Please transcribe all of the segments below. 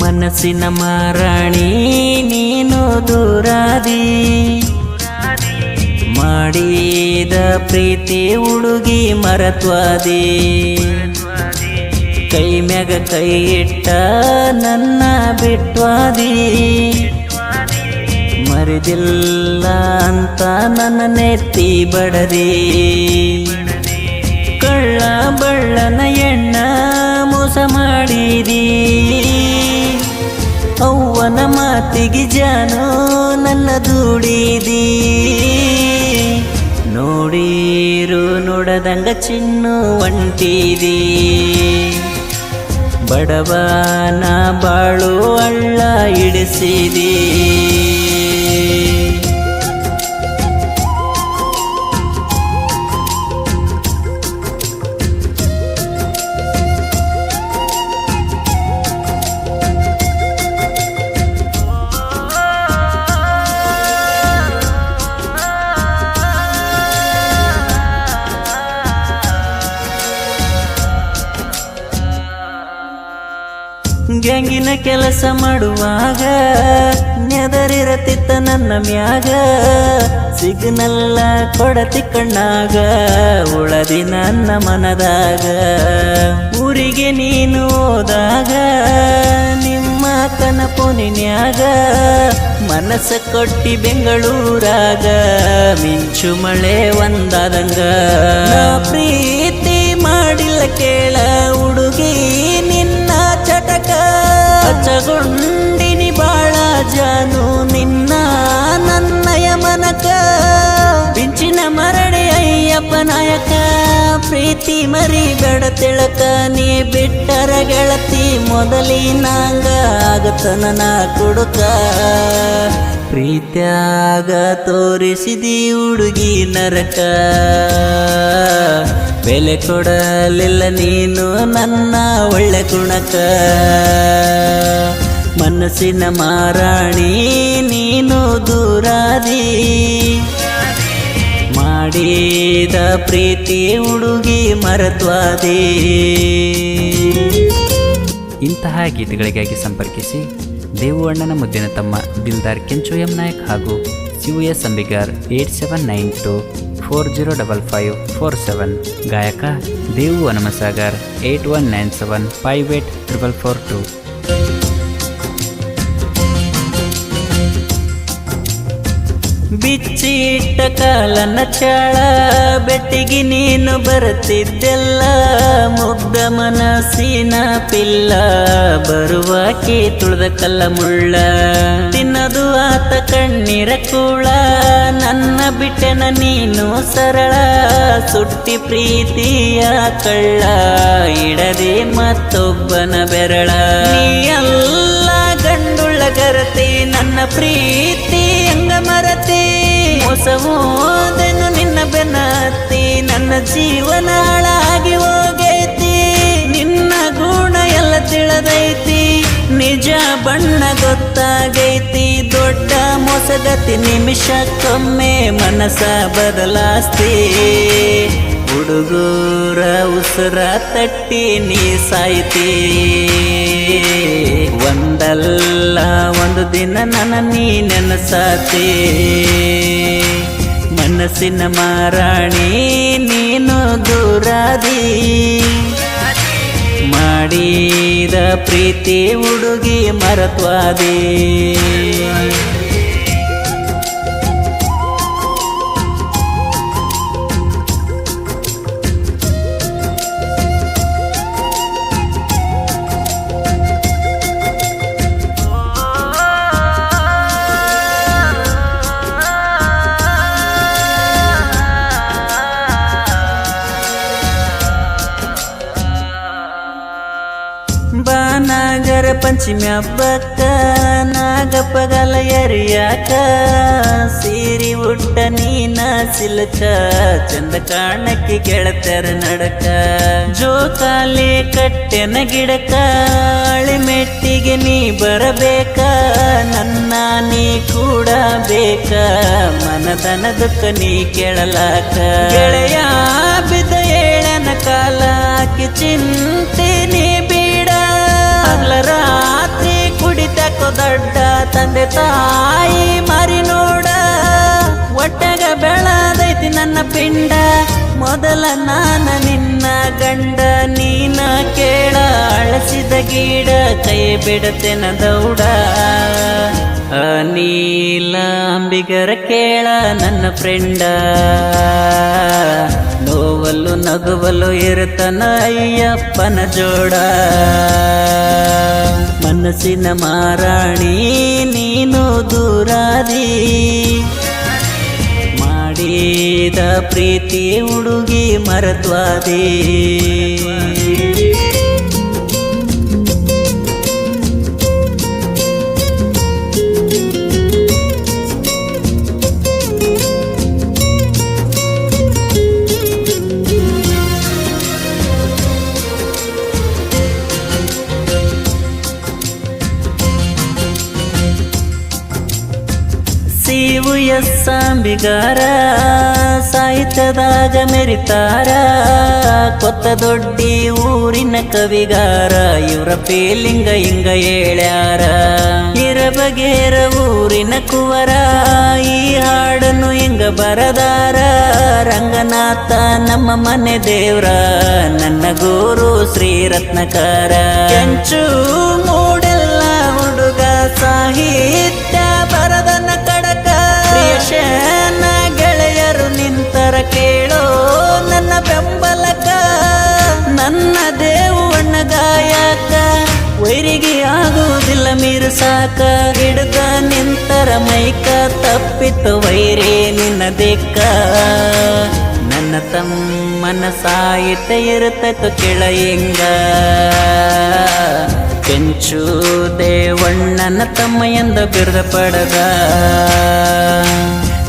ಮನಸ್ಸಿನ ಮಾರಾಣಿ ನೀನು ದೂರಾದಿ. ಮಾಡಿದ ಪ್ರೀತಿ ಉಡುಗಿ ಮರತ್ವಾದಿ. ಕೈ ಮ್ಯಾಗ ಕೈ ಇಟ್ಟ ನನ್ನ ಬಿಟ್ವಾದಿ. ಮರಿದಿಲ್ಲ ಅಂತ ನನ್ನ ನೆತ್ತಿ ಬಡದಿ. ಕಳ್ಳ ಬಳ್ಳನ ಎಣ್ಣ ಮೋಸ ಮಾಡಿದಿ. ಮಾತಿಗೆ ಜಾನು ನನ್ನ ದುಡಿದಿ ನೋಡಿರು ನೋಡದಂಗ ಚಿನ್ನು ಒಂಟಿದಿ. ಬಡವನ ಬಾಳು ಅಳ್ಳ ಇಡಿಸಿದಿ ಗ್ಯಾಂಗಿನ ಕೆಲಸ ಮಾಡುವಾಗ ನೆದರಿರತಿತ್ತ ನನ್ನ ಮ್ಯಾಗ. ಸಿಗ್ನಲ್ಲ ಕೊಡತಿ ಕಣ್ಣಾಗ, ಉಳದಿ ನನ್ನ ಮನದಾಗ. ಊರಿಗೆ ನೀನು ಹೋದಾಗ, ನಿಮ್ಮ ಕನಪುನಿನ್ಯಾಗ ಮನಸ್ಸ ಕೊಟ್ಟಿ ಬೆಂಗಳೂರಾಗ, ಮಿಂಚು ಮಳೆ ಒಂದಾದಂಗ. ಪ್ರೀತಿ ಮಾಡಿಲ್ಲ ಕೇಳ ಹಚ್ಚಗೊಂಡಿನಿ ಬಾಳ ಜಾನು, ನಿನ್ನ ನನ್ನಯ ಮನಕ. ಬಿಂಚಿನ ಮರಡಿ ಅಯ್ಯಪ್ಪ ನಾಯಕ, ಪ್ರೀತಿ ಮರಿ ಬೇಡ ತಿಳಕ, ನೀ ಬಿಟ್ಟರ ಗೆಳತಿ ಮೊದಲಿನಾಂಗ ಆಗತನ ನಾ ಕುಡುಕ. ಪ್ರೀತ್ಯಾಗ ತೋರಿಸಿದಿ ಹುಡುಗಿ ನರಕ. ಬೆಲೆ ಕೊಡಲಿಲ್ಲ ನೀನು ನನ್ನ ಒಳ್ಳೆ ಗುಣಕ ಮನಸ್ಸಿನ ಮಾರಾಣಿ ನೀನು ದೂರಾದಿ. ಮಾಡಿದ ಪ್ರೀತಿ ಹುಡುಗಿ ಮರತ್ವಾದಿ. ಇಂತಹ ಗೀತೆಗಳಿಗಾಗಿ ಸಂಪರ್ಕಿಸಿ ದೇವು ಅಣ್ಣನ ಮುದ್ದಿನ ತಮ್ಮ ದಿಲ್ದಾರ್ ಕೆಂಚು ಎಂ ನಾಯಕ್ ಹಾಗೂ U S Ambigar eight seven nine two four zero double five four seven. ಗಾಯಕ Devu Hanumasagar, eight one nine seven five eight triple four two. ಬಿಚ್ಚಿಟ್ಟ ಕಾಲನ ಚಾಳ, ಬೆಟ್ಟಿಗೆ ನೀನು ಬರುತ್ತಿದ್ದೆಲ್ಲ ಮುಗ್ಧ ಮನಸ್ಸಿನ ಪಿಲ್ಲ, ಬರುವಾಕಿ ತುಳಿದ ಕಲ್ಲ ಮುಳ್ಳ ತಿನ್ನದು ಆತ ಕಣ್ಣೀರ ಕೂಳ ನನ್ನ ಬಿಟ್ಟೆನ ನೀನು ಸರಳ, ಸುಟ್ಟಿ ಪ್ರೀತಿಯ ಕಳ್ಳ, ಇಡದೆ ಮತ್ತೊಬ್ಬನ ಬೆರಳ. ಎಲ್ಲ ಗಂಡುಳ್ಳ ಕರತೆ ನನ್ನ ಪ್ರೀತಿ ಹೆಂಗ ಮರತಿ. ಮೋಸವೋದೆನು ನಿನ್ನ ಬೆನ್ನತ್ತಿ, ನನ್ನ ಜೀವನ ಹಾಳಾಗಿ ಹೋಗೈತಿ. ನಿನ್ನ ಗುಣ ಎಲ್ಲ ತಿಳದೈತಿ, ನಿಜ ಬಣ್ಣ ಗೊತ್ತಾಗೈತಿ, ದೊಡ್ಡ ಮೋಸಗತಿ ನಿಮಿಷಕ್ಕೊಮ್ಮೆ ಮನಸ ಬದಲಾಸ್ತಿ. ಹುಡುಗೂರ ಉಸಿರ ತಟ್ಟಿ ನೀ ಸಾಯ್ತಿ. ಒಂದಲ್ಲ ಒಂದು ದಿನ ನನ್ನ ನೀ ನೆನಸಾತಿ. ಮನಸ್ಸಿನ ಮಾರಾಣಿ ನೀನು ದೂರಾದಿ. ಮಾಡಿದ ಪ್ರೀತಿ ಹುಡುಗಿ ಮರತ್ವಾದಿ. ಪಂಚಮಿ ಹಬ್ಬಕ್ಕ ನಾಗಪ್ಪಗಲ ಎರಿಯಾಕ, ಸೀರಿ ಉಟ್ಟ ನೀನ ಸಿಲಕ, ಚಂದ ಕಾಣಕ್ಕೆ ಗೆಳತರ ನಡಕ. ಜೋಕಾಲಿ ಕಟ್ಟೆನ ಗಿಡಕ, ಅಳಿಮೆಟ್ಟಿಗೆ ನೀ ಬರಬೇಕ, ನನ್ನ ನೀ ಕೂಡ ಬೇಕ ಮನದನ ದುಃಖ ನೀ ಕೇಳಲಾಕ. ಗೆಳೆಯ ಬಿದ್ದ ಏಳನ ಕಾಲ, ಆಕಿ ಚಿಂತೆ ನೀ ರಾತ್ರಿ ಕುಡಿತ ದೊಡ್ಡ ತಂದೆ ತಾಯಿ ಮರಿ ನೋಡ. ಒಟ್ಟಾಗ ಬೆಳದೈತಿ ನನ್ನ ಪಿಂಡ. ಮೊದಲ ನಾನ ನಿನ್ನ ಗಂಡ, ನೀನ ಕೇಳ. ಅಳಸಿದ ಗೀಡ, ಕೈ ಬಿಡತೆನ ದೌಡ. ನೀಲ ಅಂಬಿಗರ ಕೇಳ ನನ್ನ ಫ್ರೆಂಡ. ನೋವಲು ನಗುವಲು ಇರುತ್ತನ ಅಯ್ಯಪ್ಪನ ಜೋಡ. ಮನಸ್ಸಿನ ಮಾರಾಣಿ ನೀನು ದೂರಾದಿ. ಮಾಡಿದ ಪ್ರೀತಿ ಹುಡುಗಿ ಮರತ್ವಾದಿ ಎಸ್ ಅಂಬಿಗಾರ ಸಾಹಿತ್ಯದಾಗ ಮೆರಿತಾರ ಕೊತ್ತ ದೊಡ್ಡಿ ಊರಿನ ಕವಿಗಾರ, ಇವರ ಪೇಲಿಂಗ ಹಿಂಗ ಹೇಳ್ಯಾರ. ಇರಬಗೇರ ಊರಿನ ಕುವರ, ಈ ಹಾಡನ್ನು ಹಿಂಗ ಬರದಾರ. ರಂಗನಾಥ ನಮ್ಮ ಮನೆ ದೇವ್ರ, ನನ್ನ ಗುರು ಶ್ರೀರತ್ನಕಾರ. ಕೆಂಚು ಮೂಡೆಲ್ಲ ಹುಡುಗ ಸಾಹಿತ್ಯ ಬರದನ ಪ್ರಿಯಶನ ಗೆಳೆಯರು ನಿಂತರ ಕೇಳೋ ನನ್ನ ಬೆಂಬಲಕ, ನನ್ನ ದೇವಣ್ಣ ಗಾಯಕ. ವೈರಿಗೆ ಆಗುವುದಿಲ್ಲ ಮೀರು ಸಾಕ, ಹಿಡ್ದ ನಿಂತರ ಮೈಕ ತಪ್ಪಿತು ವೈರೇ ನಿನ್ನ ದಿಕ್ಕ. ನನ್ನ ತಮ್ಮನ ಸಾಯಿತ ಇರುತ್ತ ಕೆಳ ಕೆಂಚು ದೇವಣ್ಣನ ತಮ್ಮ ಎಂದ ಬಿರುದ ಪಡೆದ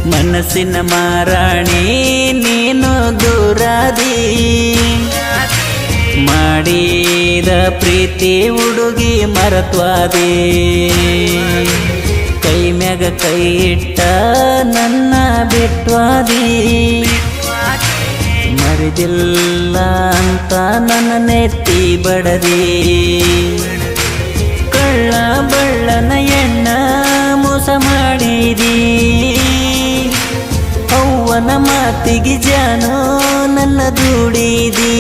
ಮನಸ್ಸಿನ ಮಾರಾಣಿ ನೀನು ದೂರಾದಿ. ಮಾಡಿದ ಪ್ರೀತಿ ಹುಡುಗಿ ಮರತ್ವಾದಿ. ಕೈ ಮ್ಯಾಗ ಕೈ ಇಟ್ಟ ನನ್ನ ಬಿಟ್ವಾದಿ. ಮರಿದಿಲ್ಲ ಅಂತ ನನ್ನ ನೆತ್ತಿ ಬಡದಿ. ಕಳ್ಳ ಬಳ್ಳನ ಎಣ್ಣ ಮೋಸ ಮಾಡಿದಿ. ಅವ್ವನ ಮಾತಿಗೆ ಜಾನೋ ನನ್ನ ದುಡಿದಿ.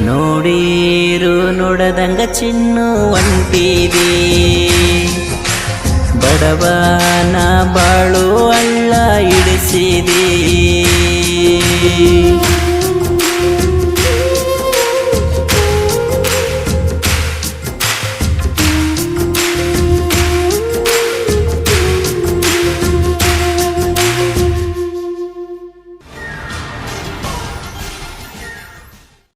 ನೋಡಿರು ನೋಡದಂಗ ಚಿನ್ನು ಒಂಟಿದಿ ಬಡವನ ಬಾಳು ಅಳ್ಳ ಇಡಿಸಿದಿ